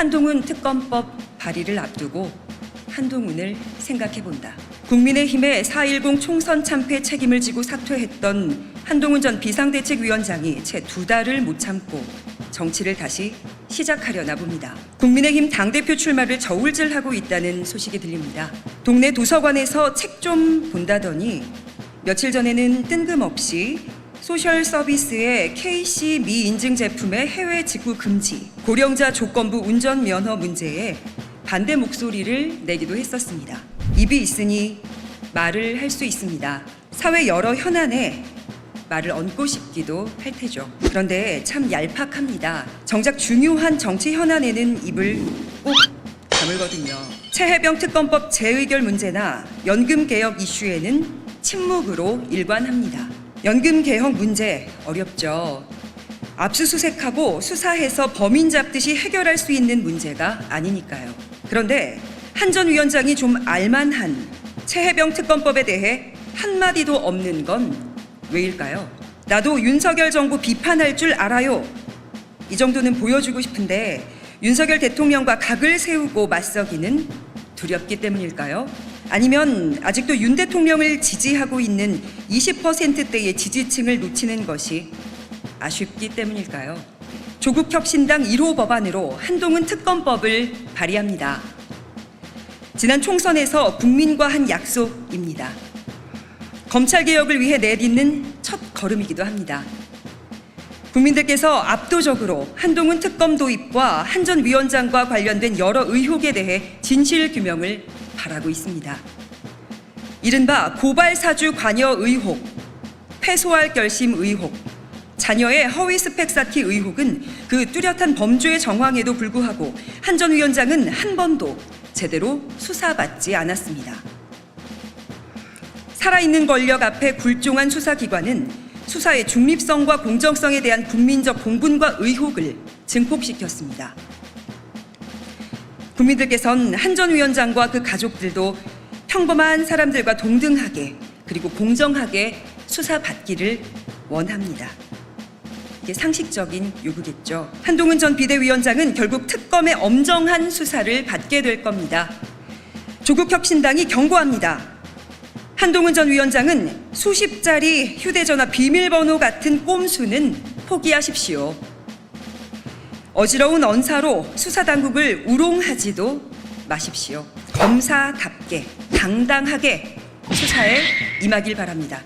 한동훈 특검법 발의를 앞두고 한동훈을 생각해 본다. 국민의힘의 4.10 총선 참패 책임을 지고 사퇴했던 한동훈 전 비상대책위원장이 채 두 달을 못 참고 정치를 다시 시작하려나 봅니다. 국민의힘 당대표 출마를 저울질하고 있다는 소식이 들립니다. 동네 도서관에서 책 좀 본다더니 며칠 전에는 뜬금없이 소셜 서비스의 KC 미인증 제품의 해외 직구 금지, 고령자 조건부 운전 면허 문제에 반대 목소리를 내기도 했었습니다. 입이 있으니 말을 할 수 있습니다. 사회 여러 현안에 말을 얹고 싶기도 할 테죠. 그런데 참 얄팍합니다. 정작 중요한 정치 현안에는 입을 꼭 다물거든요. 최혜병 특검법 재의결 문제나 연금 개혁 이슈에는 침묵으로 일관합니다. 연금 개혁 문제 어렵죠. 압수수색하고 수사해서 범인 잡듯이 해결할 수 있는 문제가 아니니까요. 그런데 한 전 위원장이 좀 알만한 최혜병 특검법에 대해 한마디도 없는 건 왜일까요? 나도 윤석열 정부 비판할 줄 알아요. 이 정도는 보여주고 싶은데 윤석열 대통령과 각을 세우고 맞서기는 두렵기 때문일까요? 아니면 아직도 윤 대통령을 지지하고 있는 20%대의 지지층을 놓치는 것이 아쉽기 때문일까요? 조국 혁신당 1호 법안으로 한동훈 특검법을 발의합니다. 지난 총선에서 국민과 한 약속입니다. 검찰 개혁을 위해 내딛는 첫 걸음이기도 합니다. 국민들께서 압도적으로 한동훈 특검 도입과 한 전 위원장과 관련된 여러 의혹에 대해 진실 규명을 바라고 있습니다. 이른바 고발 사주 관여 의혹, 패소할 결심 의혹, 자녀의 허위 스펙 쌓기 의혹은 그 뚜렷한 범죄의 정황에도 불구하고 한 전 위원장은 한 번도 제대로 수사받지 않았습니다. 살아있는 권력 앞에 굴종한 수사기관은 수사의 중립성과 공정성에 대한 국민적 공분과 의혹을 증폭시켰습니다. 국민들께선 한 전 위원장과 그 가족들도 평범한 사람들과 동등하게 그리고 공정하게 수사받기를 원합니다. 이게 상식적인 요구겠죠. 한동훈 전 비대위원장은 결국 특검의 엄정한 수사를 받게 될 겁니다. 조국 혁신당이 경고합니다. 한동훈 전 위원장은 수십짜리 휴대전화 비밀번호 같은 꼼수는 포기하십시오. 어지러운 언사로 수사당국을 우롱하지도 마십시오. 검사답게 당당하게 수사에 임하길 바랍니다.